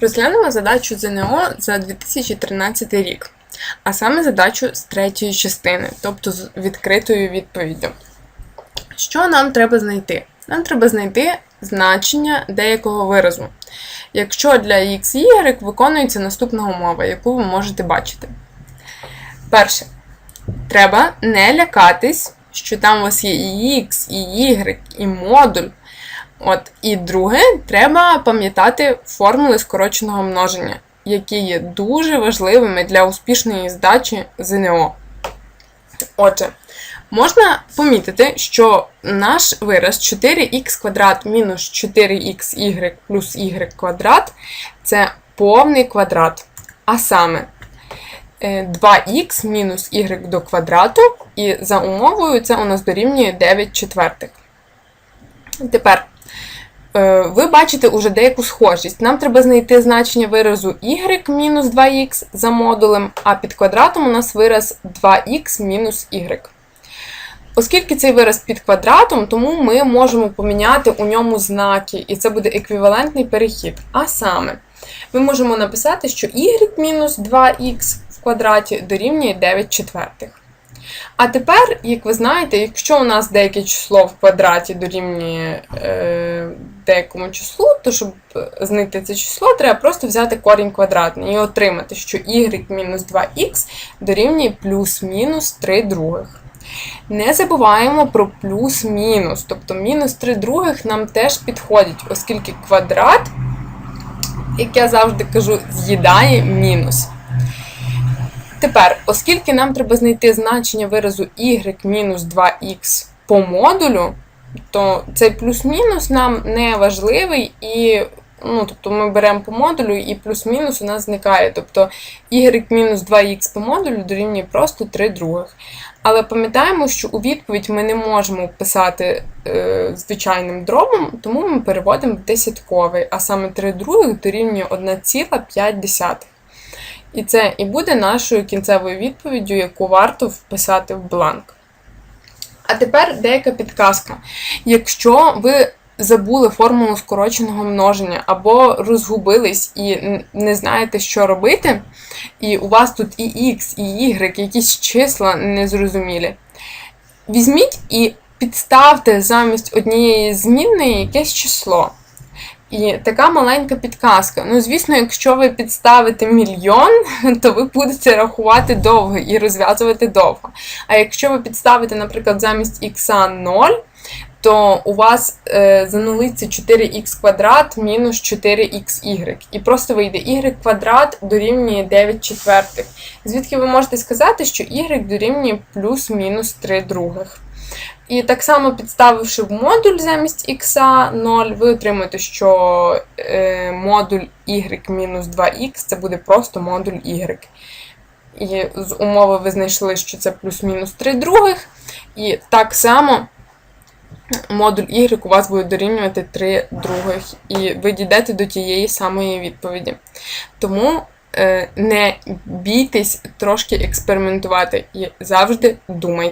Розглянемо задачу ЗНО за 2013 рік, а саме задачу з третьої частини, тобто з відкритою відповіддю. Що нам треба знайти? Нам треба знайти значення деякого виразу, якщо для x y виконується наступна умова, яку ви можете бачити. Перше, треба не лякатись, що там у вас є і x, і y, і модуль. От, І друге, треба пам'ятати формули скороченого множення, які є дуже важливими для успішної здачі ЗНО. Отже, можна помітити, що наш вираз 4х квадрат мінус 4xy плюс y квадрат це повний квадрат. А саме 2х мінус y до квадрату, і за умовою це у нас дорівнює 9 четвертих. Тепер е, ви бачите уже деяку схожість. Нам треба знайти значення виразу y мінус 2х за модулем, а під квадратом у нас вираз 2х мінус y. Оскільки цей вираз під квадратом, тому ми можемо поміняти у ньому знаки, і це буде еквівалентний перехід. А саме, ми можемо написати, що y мінус 2х в квадраті дорівнює 9 четвертих. А тепер, як ви знаєте, якщо у нас деяке число в квадраті дорівнює е, деякому числу, то щоб знайти це число, треба просто взяти корінь квадратний і отримати, що y мінус 2х дорівнює плюс-мінус 3 других. Не забуваємо про плюс-мінус, тобто мінус 3 других нам теж підходить, оскільки квадрат, як я завжди кажу, з'їдає мінус. Тепер, оскільки нам треба знайти значення виразу y мінус 2х по модулю, то цей плюс-мінус нам не важливий і. Ну, тобто ми беремо по модулю і плюс-мінус у нас зникає. Тобто y мінус 2х по модулю дорівнює просто 3 других. Але пам'ятаємо, що у відповідь ми не можемо писати е, звичайним дробом, тому ми переводимо в десятковий, а саме 3 других дорівнює 1,5. І це і буде нашою кінцевою відповіддю, яку варто вписати в бланк. А тепер деяка підказка. Якщо ви забули формулу скороченого множення, або розгубились і не знаєте, що робити, і у вас тут і X, і Y, якісь числа незрозумілі, візьміть і підставте замість однієї змінної якесь число. І така маленька підказка. Ну, звісно, якщо ви підставите мільйон, то ви будете рахувати довго і розв'язувати довго. А якщо ви підставите, наприклад, замість х 0, то у вас е, занулиться 4х квадрат мінус 4xy. І просто вийде y квадрат дорівнює 9 четвертих. Звідки ви можете сказати, що y дорівнює плюс-мінус 3 других. І так само підставивши в модуль замість х 0, ви отримаєте, що е, модуль y-2х це буде просто модуль y. І з умови ви знайшли, що це плюс-мінус 3 других. І так само модуль y у вас буде дорівнювати 3 других. І ви дійдете до тієї самої відповіді. Тому е, не бійтесь трошки експериментувати і завжди думайте.